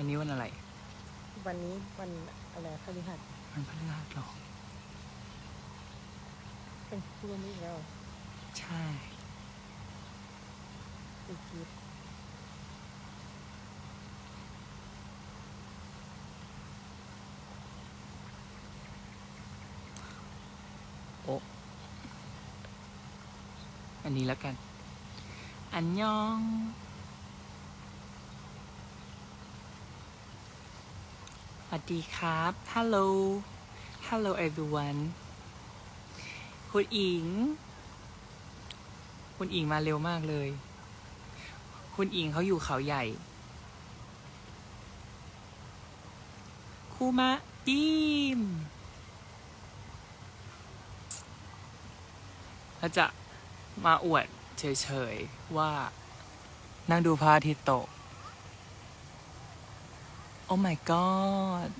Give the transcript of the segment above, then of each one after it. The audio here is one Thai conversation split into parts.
วันนี้วันอะไร วันนี้วันอะไรพฤหัสวันพฤหัสเหรอ เป็นพรุ่งนี้อีกแล้ว ใช่อีกทีโอ้อันนี้แล้วกัน อันยอง สวัสดีครับฮัลโหลฮัลโหล everyone คุณอิง คุณอิงมาเร็วมากเลย คุณอิงเขาอยู่เขาใหญ่ คูมาดีมแล้วจะมาอวดเฉยๆ ว่านั่งดูพระอาทิตย์ตก โอ้ my god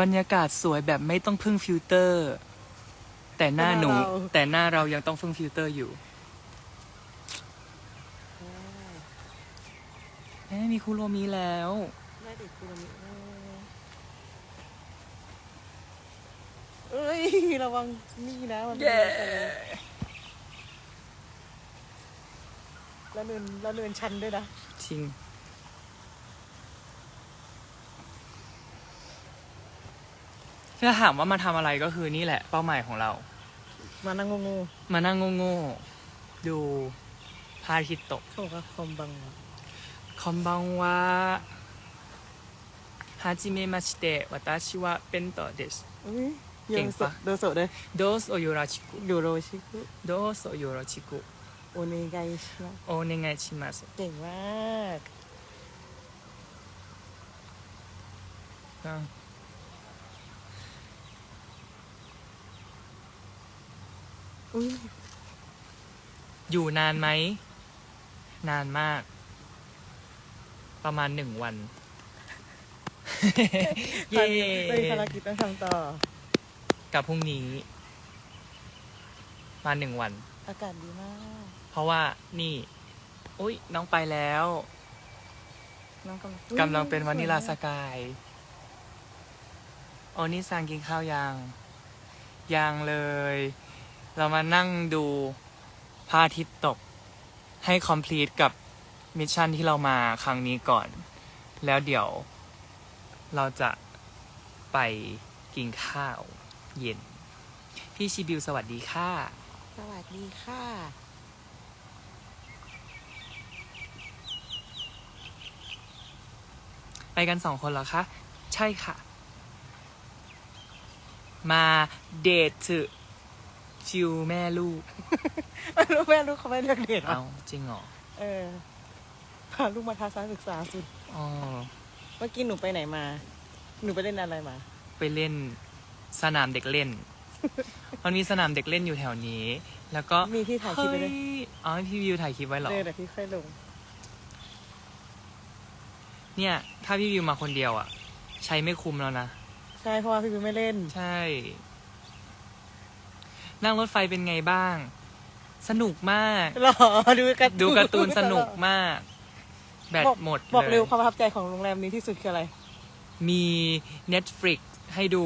บรรยากาศสวยแบบไม่ต้องพึ่งฟิลเตอร์ แต่หน้าหนู แต่หน้าเรายังต้องพึ่งฟิลเตอร์อยู่อ่าเอ๊ะมีคุโรมิแล้วได้ติดคูโรมิเอ้ย ระวังนี่นะมันเป็นเย้ แล้เนินแล้เนินชันด้วยนะจริง ถ้าถามว่ามาทำอะไรก็คือนี่แหละ เป้าหมายของเรา มานั่งงูมานั่งโง่ดูพระอาทิตย์ตกโเขอกว่คอมบังวะคอมบังวะฮาจิเมมาชิเตะวัตาชิวะเป็นต่อเดสเก่งปะ โดโซเดยโดสโอโยราชิกุโยโรชิกุโดสโอโยราชิกุ โอเนไยชิมะโอเนไยชิมัสเก่งมากนะอุ้ยอยู่นานไหม นานมาก ประมาณหนึ่งวัน เย้เลยภารกิจต้องทำต่อ กับพรุ่งนี้ มาหนึ่งวัน อากาศดีมาก เพราะว่านี่อุ้ยน้องไปแล้ว น้องกำลังกำลังเป็นวานิลาสสกกาย โอนี่สั่งกินข้าวยัง ยังเลย เรามานั่งดูพระอาทิตย์ตก ให้คอมพลีทกับมิชชั่นที่เรามาครั้งนี้ก่อน แล้วเดี๋ยว เราจะไปกินข้าว เย็น พี่ชิบิวสวัสดีค่ะ สวัสดีค่ะ ไปกันสองคนเหรอคะ ใช่ค่ะ มาเดทถึฟิวแม่ลูก ไม่รู้แม่รู้เขาไม่เลือกเด็กเอาจริงเหรอ เออ พาลูกมาทัศนศึกษาสุด อ๋อ เมื่อกี้หนูไปไหนมา หนูไปเล่นอะไรมา ไปเล่นสนามเด็กเล่น มันมีสนามเด็กเล่นอยู่แถวนี้ แล้วก็มีที่ถ่ายคลิปไว้ด้วย เฮ้ยอ๋อให้พี่วิวถ่ายคลิปไว้เหรอเลยแต่พี่ค่อยลง เนี่ย ถ้าพี่วิวมาคนเดียวอะใช้ไม่คุ้มแล้วนะ ใช่เพราะว่าพี่วิวไม่เล่น ใช่ นั่งรถไฟเป็นไงบ้าง สนุกมาก หรอ ดูการ์ตูนดูการ์ตูนสนุกมาก แบตบอกหมดบอกเลเร็ยวความประทับใจของโรงแรมนี้ที่สุดคืออะไร มี Netflix ให้ดู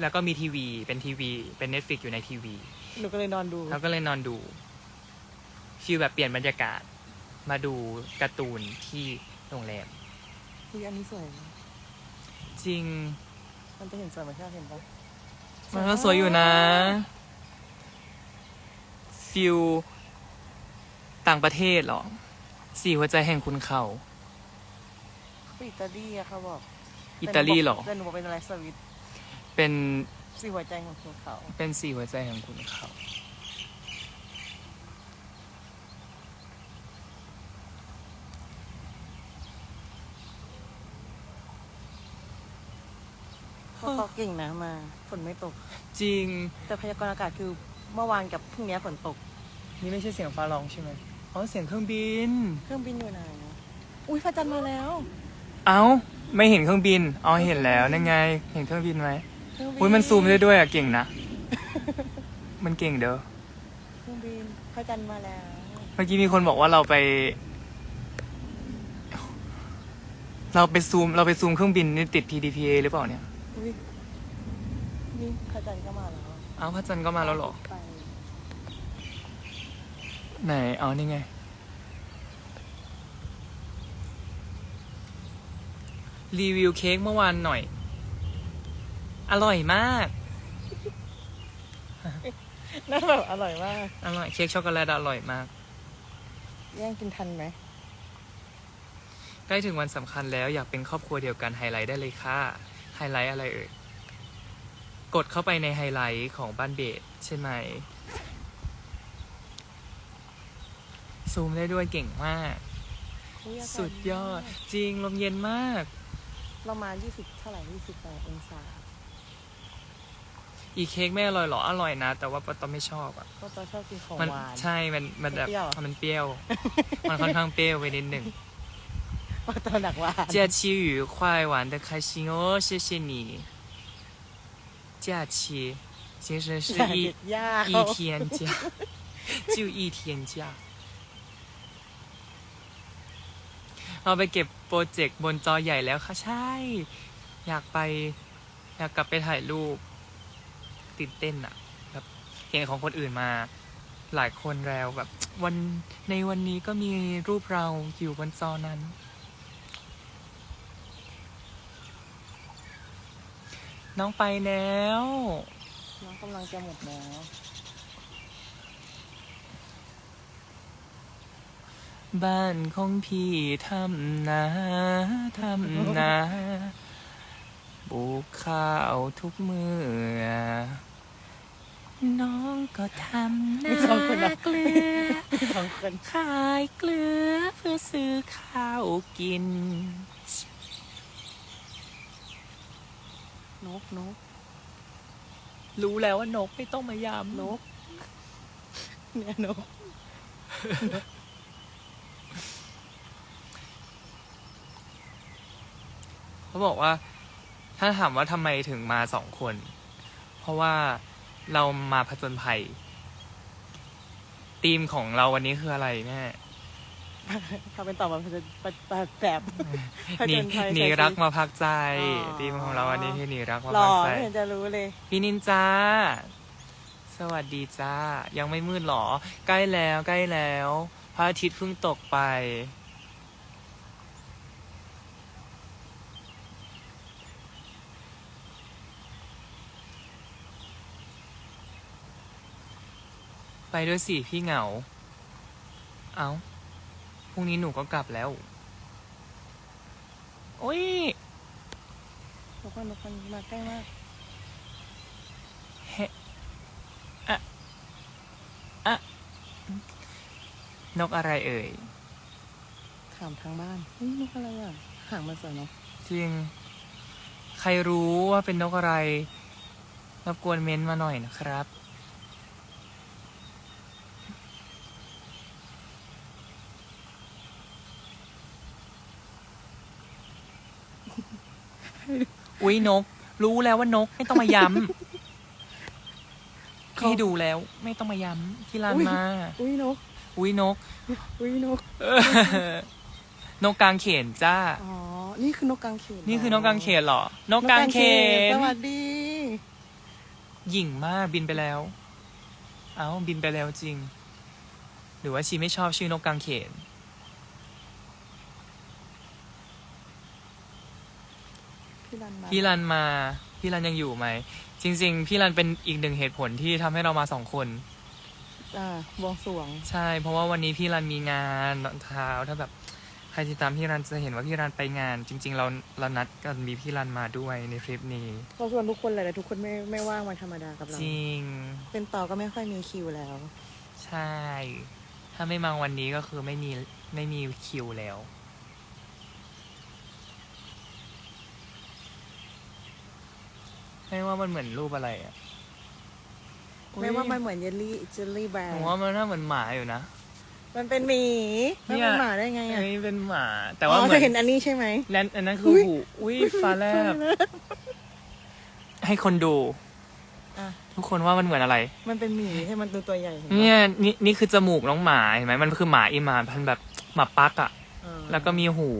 แล้วก็มีทีวี เป็นทีวี เป็น Netflix อยู่ในทีวี หนูก็เลยนอนดู แล้วก็เลยนอนดูฟิลแบบเปลี่ยนบรรยากาศ มาดูการ์ตูนที่ โรงแรมอุ๊ยอันนี้สวยจริง มันจะเห็นสวยไหมที่เราเห็นปะมันก็สวยอยู่นะฟิลต่างประเทศเหรอ สี่หัวใจแห่งคุณเขาอิตาลีอะเขาบอกอิตาลีเหรอ แต่หนูบอกเป็นอะไรสวิตเป็นสี่หัวใจของคุณเขา เป็นสี่หัวใจแห่งคุณเขา เพราะเขาเก่งนะมา ฝนไม่ตก จริง แต่พยากรณ์อากาศคือเมื่อวานกับพรุ่งนี้ฝนตก นี่ไม่ใช่เสียงฟ้าร้องใช่ไหมอ๋อเสียงเครื่องบิน เครื่องบินอยู่ไหนนะอุ้ยพระจันทร์มาแล้ว เอ้าไม่เห็นเครื่องบินอ๋อเห็นแล้วนั่นไง เห็นเครื่องบินไหมเครื่องบิอุ้ยมันซูมได้ด้วยอะเก่งนะ มันเก่งเด้อเครื่องบินพระจันทร์มาแล้ว เมื่อกี้มีคนบอกว่าเราไป เราไปซูมเราไปซูมเครื่องบินนี่ติด PDPA หรือเปล่าเนี่ย อุ๊ยนี่พระจันทร์ก็มาแล้วเอ้าพระจันทร์ก็มาแล้วเหรอ ไปไหน เอานี่ไง รีวิวเค้กเมื่อวานหน่อย อร่อยมาก น่าแบบอร่อยมากอร่อยเค้กช็อกโกแลตอร่อยมาก แย่งกินทันไหมใกล้ถึงวันสำคัญแล้วอยากเป็นครอบครัวเดียวกันไฮไลท์ได้เลยค่ะ ไฮไลท์อะไรเอ่ย กดเข้าไปในไฮไลท์ของบ้านเบสใช่ไหม ซูมได้ด้วยเก่งมากอุ๊อากาศสุดยอดมากจริงลมเย็นมาก ประมาณ20เท่าไหร่28องศา อีเค้กไม่อร่อยเหรอ อร่อยนะ แต่ว่าปาตอมไม่ชอบอะก็ตอนชอบกินของมันหวาน ใช่ มันมันแบบเปรี้ยวเหรอมันเปรี้ยว มันค่อนข้างเปรี้ยวไปนิดหนึ่ง ก็ตอนหนักหวาน 假期愉快，玩的开心哦，谢谢你。假期，其实是 อย่า 一 หยุดยาก 一天假，就一天假。เราไปเก็บโปรเจกต์บนจอใหญ่แล้วค่ะ ใช่ อยากไป อยากกลับไปถ่ายรูปตื่นเต้นอะแบบเห็นของคนอื่นมา หลายคนแล้วแบบ วันในวันนี้ก็มีรูปเราอยู่บนจอนั้น น้องไปแล้ว น้องกำลังจะหมดแล้ว บ้านของพี่ทำนาทำนาปลูกข้าวทุกเมื่อน้องก็ทำมีนาสองคนนะ เกลือมีสองคน ขายเกลือเพื่อซื้อข้าวกิน นกนก รู้แล้วว่านกไม่ต้องมายามนก เนี่ยนก เขาบอกว่า ถ้าถามว่าทำไมถึงมาสองคน เพราะว่าเรามาผจญภัยธีมของเราวันนี้คืออะไรแม่ พาเป็นต่อมาเป็นแบบแบบผหนีจญภัยหนีใช้ชีวิตรักมาพักใจอ๋อธีมของเราวันนี้คือหนีรักมาหล่พัอกใจไม่เห็นจะรู้เลย พี่นินจ้า สวัสดีจ้า ยังไม่มืดหรอ ใกล้แล้วใกล้แล้ว พระอาทิตย์เพิ่งตกไป ไปด้วยสิพี่เหงา เอา พรุ่งนี้หนูก็กลับแล้ว โอ้ยนกมันนกมันมาใกล้มากนกอะไรเอ่ย ถามทางบ้านเฮ้ยนกอะไรอะหางมันสวยเนาะจริง ใครรู้ว่าเป็นนกอะไร รบกวนเม้นต์มาหน่อยนะครับ อุ๊ยนก รู้แล้วว่านกไม่ต้องมาย้ำพี่ดูแล้ว ไม่ต้องมาย้ำที่ลานมา อุ้ยนก อุ๊ยนก อุ้ยนกเออนกกลางเขนจ้า อ๋อ นี่คือนกกางเขน นี่คือนกกลางเขนเหรอ นกกลางเขน สวัสดี หยิ่งมากบินไปแล้ว เอ้าบินไปแล้วจริง หรือว่าชีไม่ชอบชื่อนกกลางเขน พี่รันมาพี่รันมา พี่รันยังอยู่ไหม จริง ๆ พี่รันเป็นอีกหนึ่งเหตุผลที่ทำให้เรามาสองคน อ่าบวงสรวง ใช่ เพราะว่าวันนี้พี่รันมีงานตอนเช้าถ้าแบบใครติดตามพี่รันจะเห็นว่าพี่รันไปงาน จริง ๆ เราเรานัดกันมีพี่รันมาด้วยในทริปนี้ เราชวนทุกคนเลยแต่ทุกคนไม่ไม่ว่างวันธรรมดากับเรา จริง เป็นต่อก็ไม่ค่อยมีคิวแล้ว ใช่ ถ้าไม่มาวันนี้ก็คือไม่มีไม่มีคิวแล้ว ไม่ว่ามันเหมือนรูปอะไรอะไม่ว่ามันเหมือนเยลลี่เจลลี่แบผร์มว่ามันน่าเหมือนหมาอยู่นะ มันเป็นหมีเนี่มันยเป็นหมาได้ไงอัอะนนี้เป็นหมา แต่อ๋ว่าอเหมืเธออนเห็นอันนี้ใช่ไหม และอันนั้นคือหูอุ้ยฟ้าแลบให้คนดู อะ ทุกคนว่ามันเหมือนอะไร มันเป็นหมีให้มันตัวตัวใหญ่ห็ปะเนี่ยนี่นี่คือจมูกน้องหมาเห็นไหมมันคือหมาอีหมาพันธุ์แบบหมาปักอะอ่าแล้วก็มีหู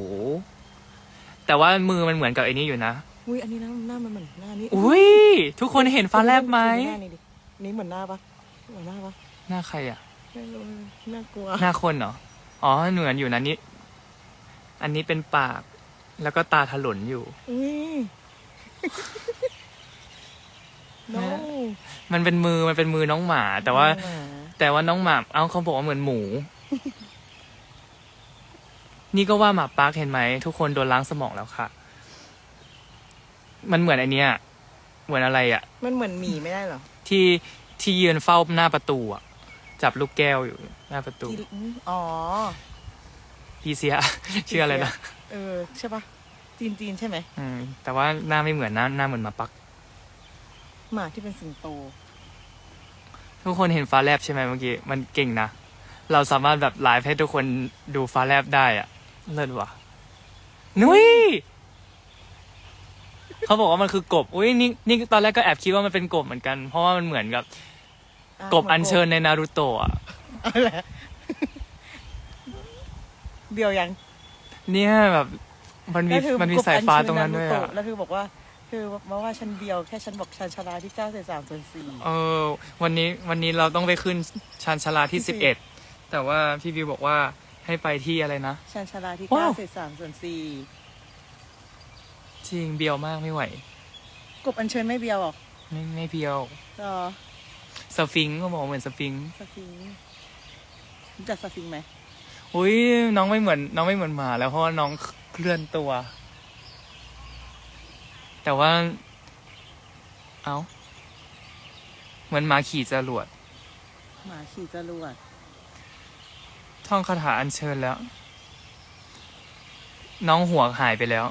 แต่ว่ามือมันเหมือนกับไอ้นี้อยู่นะ อุ้ยอันนี้หน้าหน้ามันเหมือนหน้านี้อุ้ยทุกคนเห็นฟ้าแลบไหมหน้านี่ดินี่เหมือนหน้าปะเหมือนหน้าปะหน้าใครอะไม่รู้น่ากลัวหน้าคนเหรออ๋อเหมือนอยู่นะนี่อันนี้เป็นปากแล้วก็ตาถลนอยู่อุ้ย no มันเป็นมือมันเป็นมือน้องหมา แต่ว่าหมแต่ว่าน้องหมาเอ้าเขาบอกว่าเหมือนหมู นี่ก็ว่าหมาปาร์คเห็นไหม ทุกคนโดนล้างสมองแล้วค่ะ มันเหมือนไอเนี้ยเหมือนอะไรอะมันเหมือนหมีไม่ได้เหรอที่ที่ยืนเฝ้าหน้าประตูอะจับลูกแก้วอยู่ หน้าประตูที่อืมอ๋อพีเซีย ชื่ออะไรนะเออใช่ปะจีนจีนใช่ไหมอืม แต่ว่าหน้าไม่เหมือนหน้าหน้าเหมือนหมาปัก หมาที่เป็นสิงโต ทุกคนเห็นฟ้าแลบใช่ไหมเมื่อกี้ มันเก่งนะ เราสามารถแบบไลฟ์ให้ทุกคนดูฟ้าแลบได้อะเลิศว่ะนุ้ย เขาบอกว่ามันคือกบ อุ้ยนี่นี่ตอนแรกก็แอบคิดว่ามันเป็นกบเหมือนกัน เพราะว่ามันเหมือนกับะกบอัญเชิญในนารูโตะอะเอาแหละเดียวยังเนี่ยแบบมันมีแล้วเธอมันมีกบสายฟ้าอัญเชิญตรงนั้นด้วยาอะโตแล้วเธอบอกว่าเธอมาว่าฉันเดียวแค่ฉันบอกฉันชนะที่เก้าเศษสามส่วนสี่เออวันนี้วันนี้เราต้องไปขึ้นชานชาลาที่ที่สิบเอ็ดแต่ว่าพี่วิวบอกว่าให้ไปที่อะไรนะ ฉันชนะที่ว้าเก้าว เศษสามส่วนสี่ จริงเบียวมากไม่ไหว กบอัญเชิญไม่เบียวหรอกไม่ไม่เบียวรอสฟิงค์ก็บอกเหมือนสฟิงค์สฟิงค์รู้จักสฟิงค์ไหมอุ้ยน้องไม่เหมือน น้องไม่เหมือนหมาแล้วเพราะว่าน้องเคลื่อนตัว แต่ว่า เอาเหมือนหมาขี่จรวดหมาขี่จรวดท่องคาถาอัญเชิญแล้ว น้องหัวหายไปแล้ว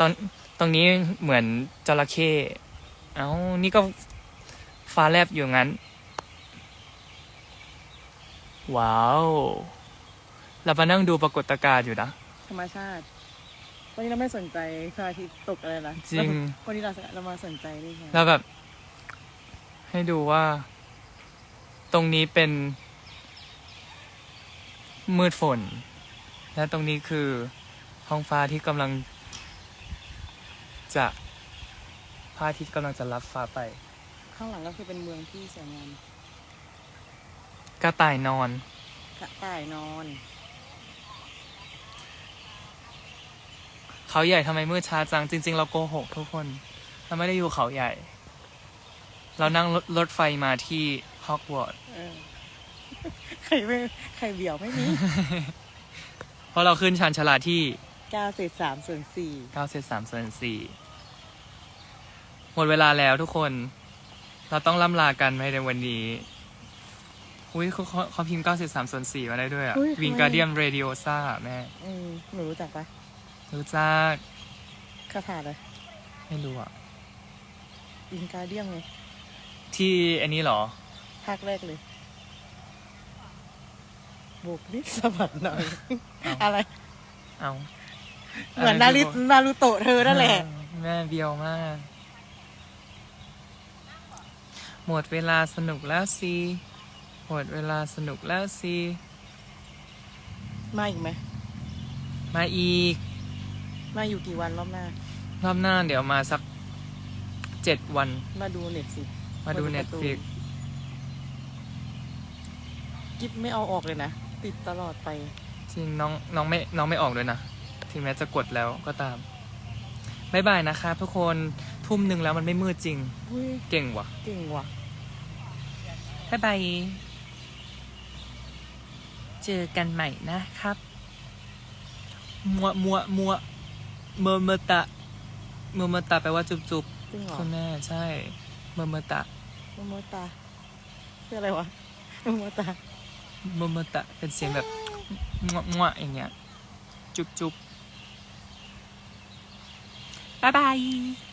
ตอนตรงนี้เหมือนจระเข้เอ้านี่ก็ฟ้าแลบอยู่งั้น ว้าว เรามานั่งดูปรากฏการณ์อยู่นะ ธรรมชาติ วันนี้เราไม่สนใจพระอาทิตย์ตกอะไรนะจริงวันนี้เราเรามาสนใจนี่ไงแล้วแบบ ให้ดูว่า ตรงนี้เป็น มืดฝน และตรงนี้คือท้องฟ้าที่กำลัง จะพระอาทิตย์กำลังจะรับฟ้าไป ข้างหลังก็คือเป็นเมืองที่สวยงามกระต่ายนอน กระต่ายนอน เขาใหญ่ทำไมมืดช้าจัง จริง ๆ เราโกหกทุกคน เราไม่ได้อยู่เขาใหญ่ เรานั่งรถรถไฟมาที่ฮอกวอตส์เออใครไม่ใครเบี่ยวไม่มี เพราะเราขึ้นชานชาลาที่ เก้าเศษสามส่วนสี่เก้าเซตสามส่วนสี่หมดเวลาแล้วทุกคน เราต้องล่ำลากันไปในวันนี้อุ้ยเขาเขาเขาพิมพ์เก้าเซตสามส่วนสี่มาได้ด้วยอะวิงการเดียมเรดิโอซ่าแม่ อืมหนูรู้จักปะรู้จัก คาถาเลยไม่รู้อะอินการเดียมไงที่อันนี้เหรอ ภาคแรกเลยบุกนิดสะบัดหน่อย เอ้าอะไร เอา เหมือนนารินารูโตะเธอนั่นแหละ แม่เบียวมาก หมดเวลาสนุกแล้วสิหมดเวลาสนุกแล้วสิมาอีกไหม มาอีก มาอยู่กี่วันรอบหน้า รอบหน้าเดี๋ยวมาสักเจ็ดวัน มาดูเน็ตสิ มาดูมาดูเน็กาตร์ตูนฟิกกิฟไม่เอาออกเลยนะ ติดตลอดไป จริงน้องน้องไม่น้องไม่ออกด้วยนะ ถึงแม้จะกดแล้วก็ตามบายบายนะครับทุกคนทุ่มหนึ่งแล้วมันไม่มืดจริง อุ้ยเก่งว่ะเก่งว่ะ บายบาย เจอกันใหม่นะครับ มัวมัวมัวเมอร์เมอตะเมอร์เมอตะแปลว่าจุบจุบจริงเหรอคุณแม่ใช่เมอร์เมอตะโมโมตาคืออะไรวะโมโมตา เมอร์เมอตะเป็นเสียงแบบมัวมัวอย่างเงี้ย จุบจุบ บ๊ายบาย